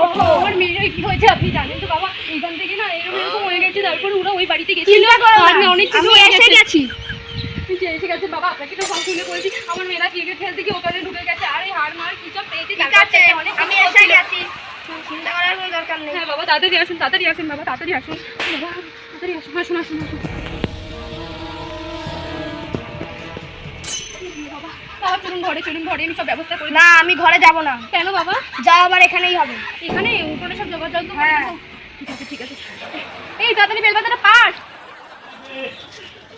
ও আমার মেয়ের কি হয়েছে আপনি জানেন তো বাবা? এইখান থেকে না এরকম এরকম হয়ে গেছে তারপরে ওরা ওই বাড়িতে গেছে অনেক কিছু এসে গেছি। এসে গেছে বাবা আপনাকে তো শুনে বলেছি। আমার মেয়েরা ক্রিকেট খেলতে গিয়ে ওখানে ঢুকে গেছে। আরে হার মার কি সব পেয়েছি আমি এসে গেছি। চিন্তা করার কোনো দরকার নেই। হ্যাঁ বাবা তাড়াতাড়ি আসুন তাড়াতাড়ি আসুন বাবা তাড়াতাড়ি আসুন। বাবা তাড়াতাড়ি আসুন আসুন আসুন আসুন। বাবা চলুন ঘরে চলুন ঘরে আমি সব ব্যবস্থা করি না আমি ঘরে যাব না। কেন বাবা? যা আবার এখানেই হবে। এখানে? উপরে সব যোগাযোগ হ্যাঁ। ঠিক আছে ঠিক আছে। এই তাড়াতাড়ি বেলপাতাটা পাস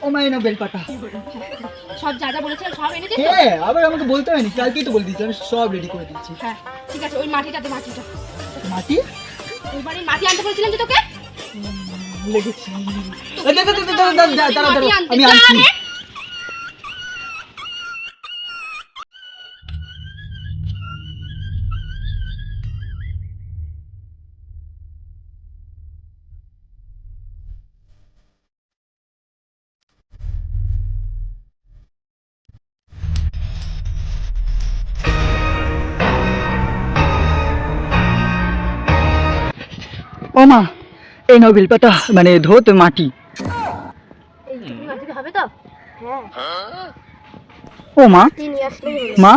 ও মাইনা বেলপাতা। সব যা যা সব এনেছিস হ্যাঁ আবার আমাকে বলতে হয়নি। কালকেই তো বলে দিচ্ছি আমি সব রেডি করে দিচ্ছি হ্যাঁ ঠিক আছে ওই মাটিটাতে মাটিটা। মাটি? ওই বাড়ির মাটি আনতে বলেছিলাম যে তোকে? ভুলে গেছি আমি আনছি। ও মা এই নাও বেলপাতা মানে ধোত মাটি। হবে তো হ্যাঁ ও মা মা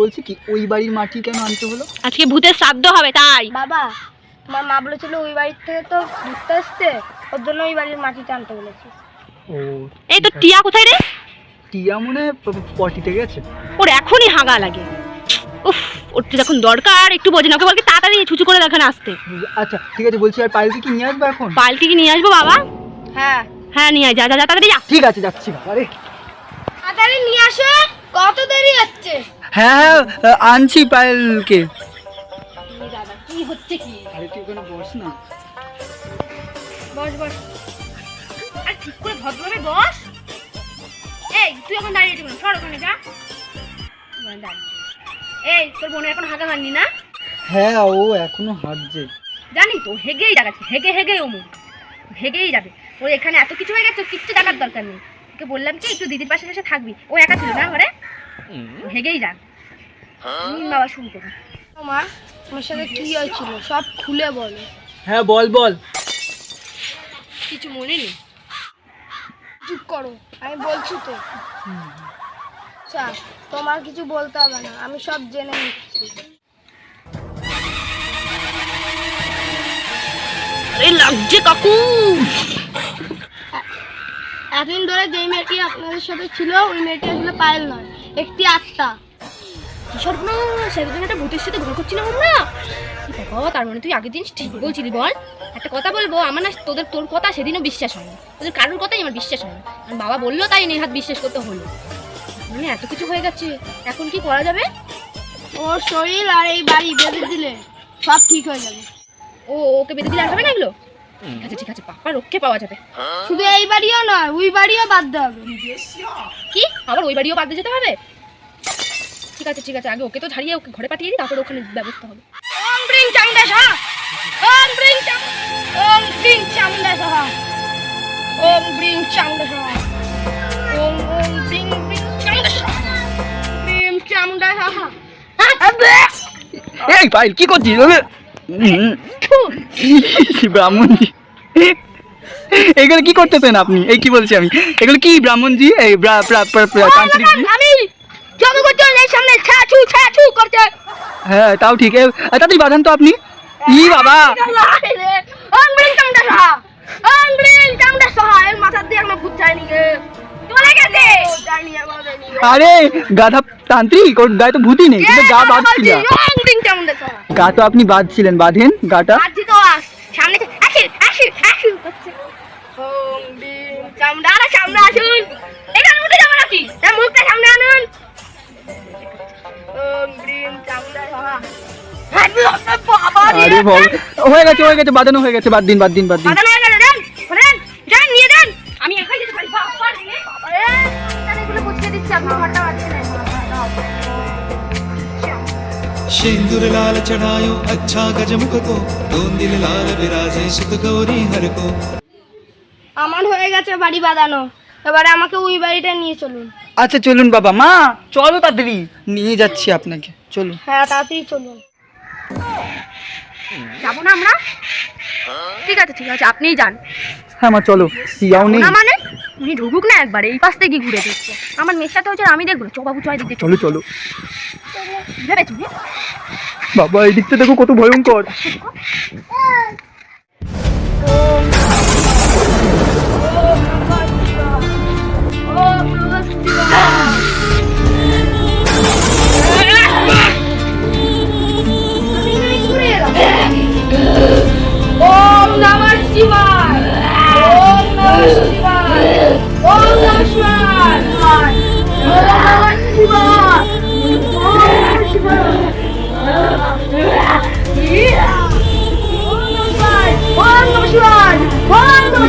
বলছি কি ওই বাড়ির মাটি কেন আনতে হলো? আজকে ভূতের শ্রাদ্ধ হবে তাই। বাবা তোমার মা বলেছিল ওই বাড়ির থেকে তো ঘুরতে আসছে ওর জন্য ওই বাড়ির মাটিটা আনতে বলেছি। ও এই তো টিয়া কোথায় রে? টিয়া মনে হয় পটিতে গেছে। ওর এখনই হাগা লাগে। উফ ওর তো যখন দরকার একটু বোঝে না ওকে বলকে তাড়াতাড়ি ছুচু করে দেখানে আসতে। আচ্ছা ঠিক আছে বলছি আর পায়েলকে কি নিয়ে আসব এখন? পাল্টি কি নিয়ে আসব বাবা? হ্যাঁ। হ্যাঁ নিয়ে আয় যা যা যা তাড়াতাড়ি যা। ঠিক আছে যাচ্ছি আরে তাড়াতাড়ি নিয়ে আসো কত দেরি হচ্ছে? হ্যাঁ হ্যাঁ আনছি পায়েলকে। দাদা কি হচ্ছে কি? আরে তুই ওখানে বস না। বস বস। আর ঠিক করে ভদ্রভাবে বস। এই তুই এখন দাঁড়িয়ে আছিস সর ওখানে যা। দাঁড়িয়ে। এই তোর বোনের এখন হাগা মাননি না? হ্যাঁ ও এখনও হাঁটছে। জানি তো হেগেই দেখাচ্ছে হেগে হেগে অমুক হেগেই যাবে। ওর এখানে এত কিছু হয়ে গেছে কিচ্ছু দেখার দরকার নেই। ওকে বললাম কি একটু দিদির পাশে পাশে থাকবি। ও একা ছিল না ঘরে? ও হেগেই হুম, বাবা শুরু করুন তোমার তোমার সাথে কি হয়েছিল? সব খুলে বলো। হ্যাঁ বল বল। কিছু মনে নেই? চুপ করো আমি বলছি তো। আচ্ছা তোমার কিছু বলতে হবে না আমি সব জেনে নিচ্ছি। লাগছে কাকু। এতদিন ধরে যেই মেয়েটি আপনাদের সাথে ছিল ওই মেয়েটি আসলে পায়েল নয় একটি আত্মা। কিশোর না সেদিন একটা ভূতের সাথে আমরা। বাবা তার মানে তুই আগের দিন ঠিক বলছিলি বল। একটা কথা বলব আমার না তোদের তোর কথা সেদিনও বিশ্বাস হয়নি। তোদের কারোর কথাই আমার বিশ্বাস হয়নি। আর বাবা বলল তাই নেহাত বিশ্বাস করতে হলো। মানে এত কিছু হয়ে গেছে। এখন কি করা যাবে? ওর শরীর আর এই বাড়ি বেঁধে দিলে সব ঠিক হয়ে যাবে। ও ওকে বেঁধে দিলে আর হবে না এগুলো? ঠিক আছে ঠিক আছে পাপা রক্ষে পাওয়া যাবে। শুধু এই বাড়িও নয় ওই বাড়িও বাঁধতে হবে। কি? আবার ওই বাড়িও বাদ যেতে হবে? ঠিক আছে ঠিক আছে আগে ওকে তো ছাড়িয়ে ওকে ঘরে পাঠিয়ে দিই তারপরে ওখানে ব্যবস্থা হবে। ওম ব্রিং চামুন্ডা সাহা ওম ব্রিং চাম ওম ব্রিং চামুন্ডা সাহা ওম ব্রিং চামুন্ডা সাহা ওম ওম ব্রিং ব্রিং এই পায়েল কি করছিস। ব্রাহ্মণজি। এগুলো কি করতেছেন আপনি? এই কি বলছি আমি? এগুলো কি ব্রাহ্মণজি? এই হ্যাঁ তাও ঠিক। তাড়াতাড়ি বাঁধান তো আপনি। ই বাবা। ওম ব্রিং চামুন্ডা সাহা ওম ব্রিং চামুন্ডা সাহা এর মাথা দিয়ে এখনও ভূত যায়নি চলে গেছে? আরে গাধা তান্ত্রিক ওর গায়ে তো ভূতই নেই কিন্তু গা বাঁধছিল। চামুন্ডা সাহা গা তো আপনি বাঁধছিলেন বাঁধেন গাটা। আজকে তো আস সামনে আসুন আসুন আসুন করছে। চামড়া সামনে আসুন। এখানে উঠে যাবেন আপনি। মুখটা সামনে আনুন। ওম বিম চামড়া হা বাবা আরে ভগ হয়ে গেছে হয়ে গেছে বাঁধানো হয়ে গেছে বাদ দিন বাদ দিন বাদ দেন। सिंदूर लाल चढ़ायो अच्छा गजमुख को दोन दिल लाल विराजे सुत गौरी हर को আমার হয়ে গেছে বাড়ি বাঁধানো এবারে আমাকে ওই বাড়িটা নিয়ে চলুন আচ্ছা চলুন বাবা মা চলো তাড়াতাড়ি নিয়ে যাচ্ছি আপনাকে চলুন হ্যাঁ তাড়াতাড়ি চলুন যাবো না আমরা ঠিক আছে ঠিক আছে আপনিই যান হ্যাঁ মা চলো যাও নেই না মানে উনি ঢুকুক না একবার এই পাশ থেকে ঘুরে দেখছে আমার মেয়ের সাথে হচ্ছে আর আমি দেখবো না চোবাবু চয় দিক দিয়ে চলো চলো ভেবেছি বাবা এই দিকটা দেখো কত ভয়ঙ্কর Shiva! Om Namah Shivaya! Om Namah Shivaya!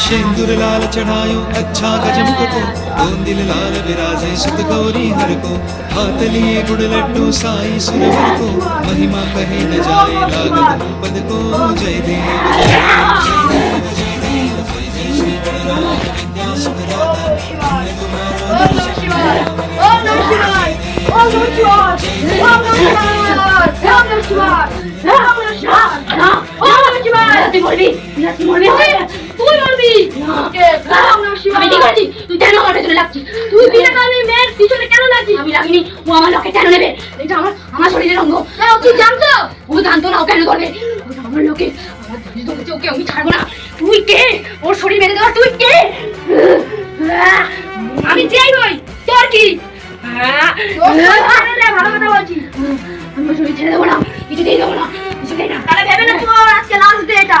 सिंदूर लाल चढ़ायो अच्छा गजमुख को दोन दिल लाल विराजे सुत गौरी हर को हाथ लिए गुड़ लड्डू साई सुरवर को महिमा कहे न जाए लागत पद को जय देव जय देव जय देव আমি কি করেছি? তুই কেন আমার পেছনে লাগছিস? তুই বিনা কারণে মেয়ের পিছনে কেন লাগছিস? আমি লাগিনি ও আমার লোকে কেন নেবে? এটা আমার আমার শরীরের অঙ্গ। তাও তুই জানতো? ও জানতো না ও কেন ধরবে? আমার লোকে আমার ধরে ধরেছে ওকে আমি ছাড়বো না। তুই কে? ওর শরীর মেরে দেওয়া তুই কে? আমি যেই হই তোর কি? তোর সাথে রে ভালো কথা বলছি। আমি ওর শরীর ছেড়ে দেবো না। কিছুতেই দেবো না। কিছুতেই না। তাহলে ভেবে না তোর আজকে লাস্ট ডে এটা।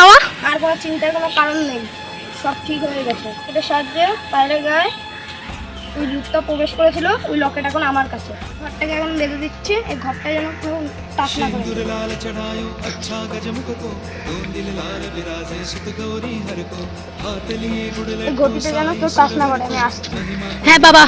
বাবা? আর কোনো চিন্তার কোনো কারণ নেই। সব ঠিক হয়ে গেছে। এটা সাহায্যে বাইরে গায়ে ওই লুকটা প্রবেশ করেছিল ওই লকেট এখন আমার কাছে। ঘরটাকে এখন বেঁধে দিচ্ছি এই ঘরটা যেন কেউ না করে। হ্যাঁ বাবা।